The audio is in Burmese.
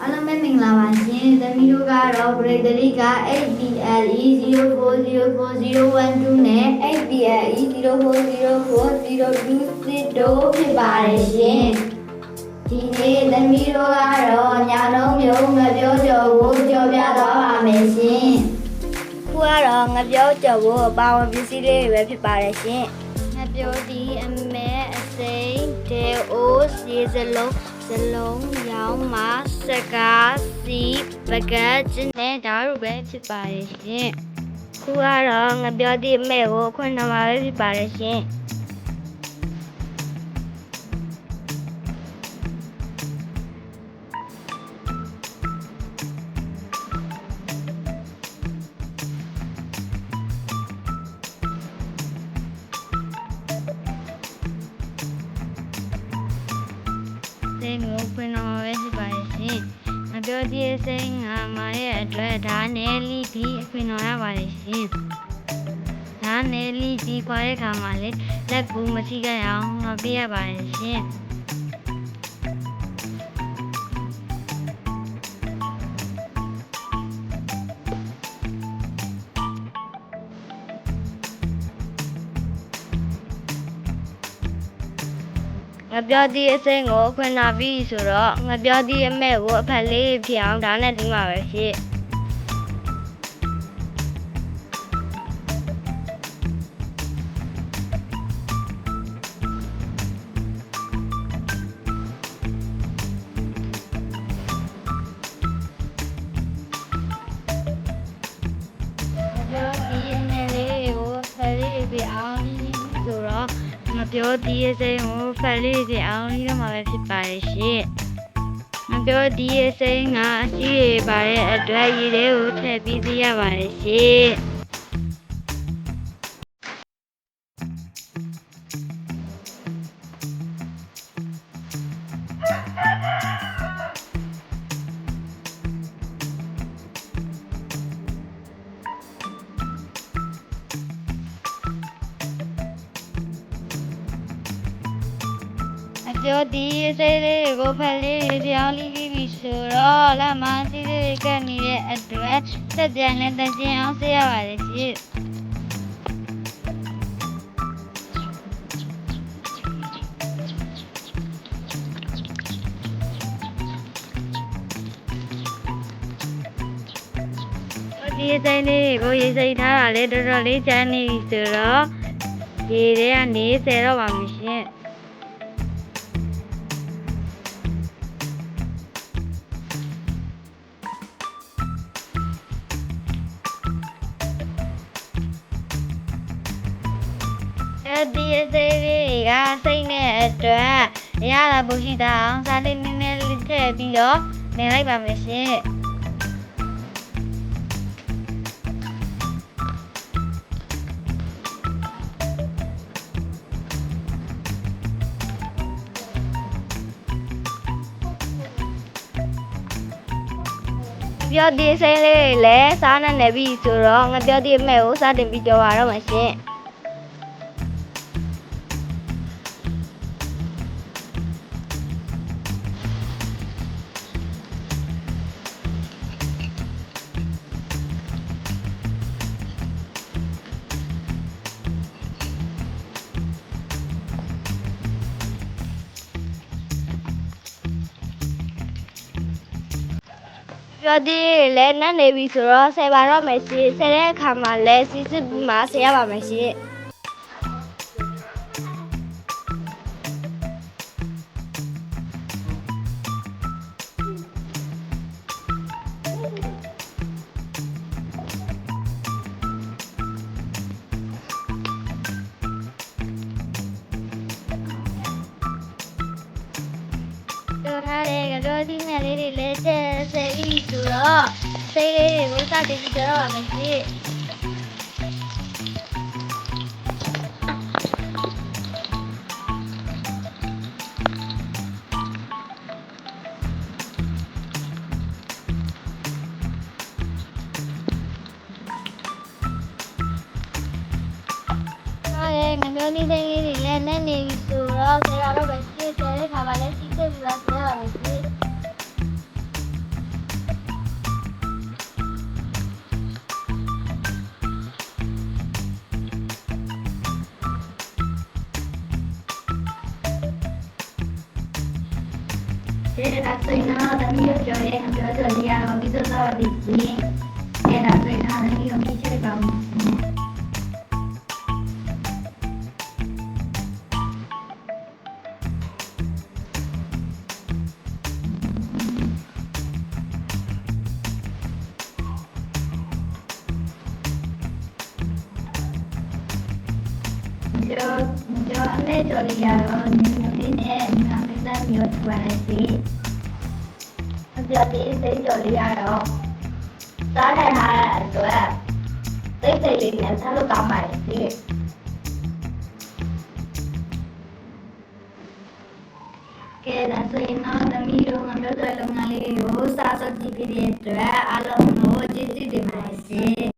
အားလုံးပဲမင်္ဂလာပါရှင်။သမီးတို့ကတော့ grade 3က 8BLE 04040112နဲ့ 8BLE 040402 တို့ဖြစ်ပါတယ်ရှင်။ဒီနေ့သမီးတို့ကတော့ညာလုံးမျိုးငပြောကြော်ကိုကြော်ပြသွားပါမယ်ရှင်။ခုကတော့ငပြောကြော်ကိုအပါဝင်ပစ္စည်းလေးတွေပဲဖြစ်ပါတယ်ရှင်။င ပြောဒီအမဲအစိမ့်ဒေအိုးစီစလုံးစလုံးရောင်းမစကားစီပကတ်ကျင်းနဲ့ဒါတို့ပဲဖြစ်ပါတယ်ရှင်။ခုကတော့ငပြောဒီအမဲကိုခွင့်နမှာပဲဖြစ်ပါတယ်ရှင်။ စိတ်ကိုဖွင့်တော့ပဲဖြစ်ပါရဲ့ရှင်။မပြောသေးတဲ့စိတ်ငါမရဲ့အတွက်ဒါနဲ့လိဒီအခွင့်တော်ရပါတယ်ရှင်။ဒါနဲ့လိဒီခွာတဲ့ခါမှာလေလက်ကူမရှိကြအောင်ငါပြရပါတယ်ရှင်။ ငါပြောသည့်အစိမ်းကိုခွင့်နာပြီဆိုတော့ငါပြောသည့်အမဲ့ကိုအဖက်လေးဖြစ်အောင်ဒါနဲ့ဒီမှာပဲဖြစ် ပြောဒီအစိမ်းကိုဖယ်လေးပြအောင်ဒီတော့မှာပဲဖြစ်ပါရဲ့ရှင်မပြောဒီအစိမ်းကအရှိရပါတဲ့အတွက်ရည်လေးကိုထည့်ပြီးသိရပါရဲ့ရှင် အပြောဒီစိတ်လေးကိုဖက်လေးပြောင်းလေးပြီးပြီဆိုတော့လက်မစီးလေးကနေတဲ့အတွက်တက်ပြန်နဲ့တကျင်အောင်ဆေးရပါတယ်ရှင်ဒီစိတ်လေးကိုရေးစိတ်ထားတာလေတော်တော်လေးချမ်းနေပြီဆိုတော့ရေထဲကနေဆယ်တော့ပါမရှင် အဲဒီအသေးလေးကစိတ်နဲ့အတွက်ရတာပူရှိတာအောင်စားလေးနည်းနည်းလေးထည့်ပြီးတော့နေလိုက်ပါမယ်ရှင်ပြောဒီစိတ်လေးလည်းစားနေနေပြီဆိုတော့ငါပြောဒီအမဲ့ကိုစားတင်ပြီးကြော်ပါတော့မှာရှင် ပြောသေးလဲနတ်နေပြီဆိုတော့ဆယ်ပါတော့မယ်ရှင်ဆယ်တဲ့အခါမှာလဲစီစစ်ပြီးမှဆယ်ရပါမယ်ရှင် ကတော့ဒီနဲ့လေးတွေလဲတဲ့ဆယ်ပြီးဆိုတော့စိတ်လေးတွေကိုစတင်ပြီးကြော်ရပါမယ်ရှင်ဟုတ်ရဲ့ငမျိုးလေးလေးလေးတွေလည်းနဲ့နေပြီဆိုတော့ဆရာတော့ပဲရှင်းဆဲတဲ့ခါမှာလည်းစီး ကျေဒါဆိုရင်တော့သမီးတို့ပြောတဲ့ပြောဆိုလေးရတော့ပြီးတော့ဒီကြီးကျေဒါဆိုရင်တော့သ မီးတို့ကြည့်ချက်ပါဦး yo yo le dolía niño tiene una vida mi otra sí yo ti se dolía ro ta la ha to a te te le ne sa lo ka mai sí ကဲဒါဆိုရင်တော့သမီးတို့ငါတို့တဲ့လုပ်ငန်းလေးကိုစာစပ်ကြည့်ပြီးတဲ့အတွက်အားလုံးကိုကျေးဇူးတင်ပါတယ်ရှင်